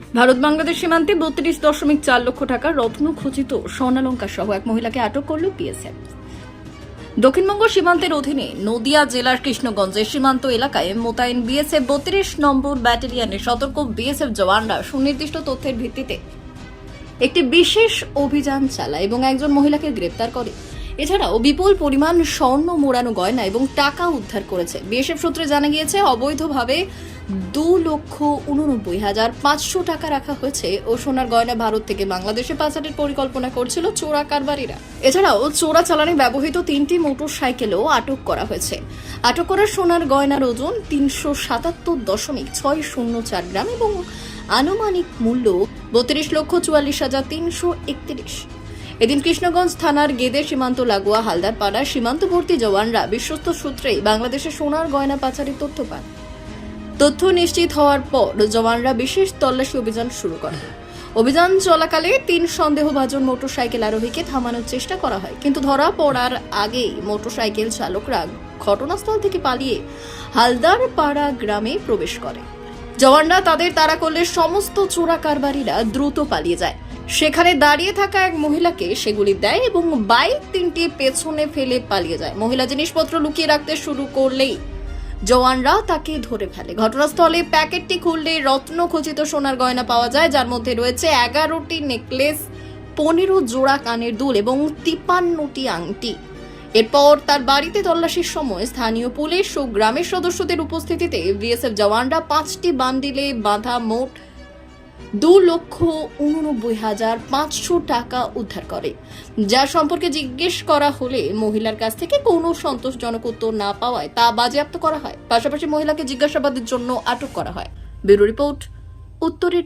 ভারত বাংলাদেশ সীমান্তে বত্রিশ দশমিক চার লক্ষ টাকা রত্ন খচিত স্বর্ণালঙ্কার সহ এক মহিলাকে আটক করল বিএসএফ। দক্ষিণবঙ্গ সীমান্তের অধীনে নদিয়া জেলার কৃষ্ণগঞ্জের সীমান্ত এলাকায় মোতায়েন বিএসএফ বত্রিশ নম্বর ব্যাটালিয়নের সতর্ক বিএসএফ জওয়ানরা সুনির্দিষ্ট তথ্যের ভিত্তিতে একটি বিশেষ অভিযান চালায় এবং একজন মহিলাকে গ্রেপ্তার করে। এছাড়াও বিপুল পরিমাণ স্বর্ণ মোড়ানো গয়না এবং টাকা উদ্ধার করেছে। বিএসএফ সূত্রে জানা গিয়েছে, অবৈধভাবে দু লক্ষ উননব্বই হাজার পাঁচশো টাকা রাখা হয়েছে ও সোনার গয়না ভারত থেকে বাংলাদেশে পাচারের পরিকল্পনা করছিল চোরা কারবারিরা। এছাড়াও চোরা চালানে ব্যবহৃত তিনটি মোটর সাইকেলও আটক করা হয়েছে। আটক করা সোনার গয়নার ওজন তিনশো সাতাত্তর দশমিক ছয় শূন্য চার গ্রাম এবং আনুমানিক মূল্য বত্রিশ লক্ষ চুয়াল্লিশ হাজার তিনশো একত্রিশ। এদিন কৃষ্ণগঞ্জ থানার গেদে সীমান্ত লাগোয়া হালদার পাড়ার সীমান্তবর্তী জওয়ানরা বিশ্বস্ত সূত্রেই বাংলাদেশে সোনার গয়না পাচারের তথ্য পান। তথ্য নিশ্চিত হওয়ার পর জওয়ানরা বিশেষ তল্লাশি অভিযান শুরু করে। অভিযান চলাকালে তিন সন্দেহভাজন মোটরসাইকেল আরোহীকে থামানোর চেষ্টা করা হয়। কিন্তু ধরা পড়ার আগেই মোটরসাইকেল চালকরা ঘটনাস্থল থেকে পালিয়ে হালদার পাড়া গ্রামে প্রবেশ করে। জওয়ানরা তাদের তাড়া করলে সমস্ত চোরা কারবারিরা দ্রুত পালিয়ে যায়। সেখানে দাঁড়িয়ে থাকা এক মহিলাকে সেগুলি দেয় এবং বাইক তিনটি পেছনে ফেলে পালিয়ে যায়। মহিলা জিনিসপত্র লুকিয়ে রাখতে শুরু করলেই জওয়ানরা তাকে ধরে ফেলে। ঘটনাস্থলে প্যাকেটটি খুললে রত্ন খচিত সোনার গয়না পাওয়া যায়, যার মধ্যে রয়েছে এগারোটি নেকলেস, পনেরো জোড়া কানের দুল এবং তিপ্পান্নটি আংটি। এরপর তার বাড়িতে তল্লাশির সময় স্থানীয় পুলিশ ও গ্রামের সদস্যদের উপস্থিতিতে বিএসএফ জওয়ানরা পাঁচটি বান্দিলে বাঁধা মোট দু লক্ষ উননব্বই হাজার পাঁচশো টাকা উদ্ধার করে। যা সম্পর্কে জিজ্ঞেস করা হলে মহিলার কাছ থেকে কোনো সন্তোষজনক উত্তর না পাওয়ায় তা বাজেয়াপ্ত করা হয়। পাশাপাশি মহিলাকে জিজ্ঞাসাবাদের জন্য আটক করা হয়। ব্যুরো রিপোর্ট, উত্তরের